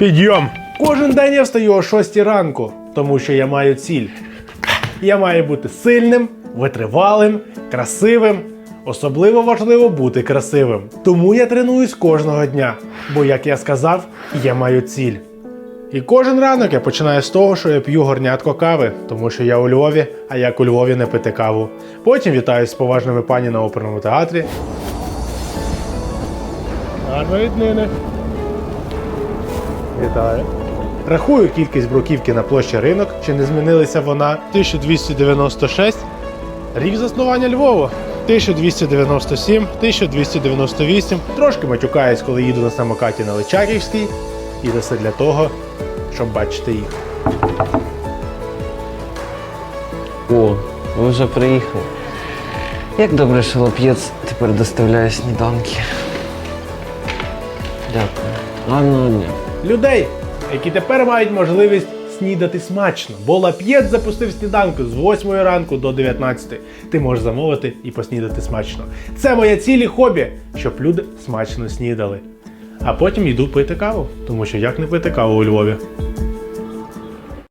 Підйом! Кожен день я встаю о 6 ранку, тому що я маю ціль. Я маю бути сильним, витривалим, красивим. Особливо важливо бути красивим. Тому я тренуюсь кожного дня. Бо, як я сказав, я маю ціль. І кожен ранок я починаю з того, що я п'ю горнятко кави, тому що я у Львові, а як у Львові не пити каву. Потім вітаюсь з поважними пані на оперному театрі. Гарної днини. Вітаю. Рахую кількість бруківки на площі ринок, чи не змінилася вона 1296. Рік заснування Львова 1297, 1298. Трошки матюкаюсь, коли їду на самокаті на Личаківський. І це все для того, щоб бачити їх. О, ви вже приїхали. Як добре, що лап'єц тепер доставляє сніданки. Дякую. Гарного дня. Людей, які тепер мають можливість снідати смачно, бо лап'єт запустив сніданку з 8 ранку до 19. Ти можеш замовити і поснідати смачно. Це моє цілі хобі, щоб люди смачно снідали. А потім йду пити каву, тому що як не пити каву у Львові.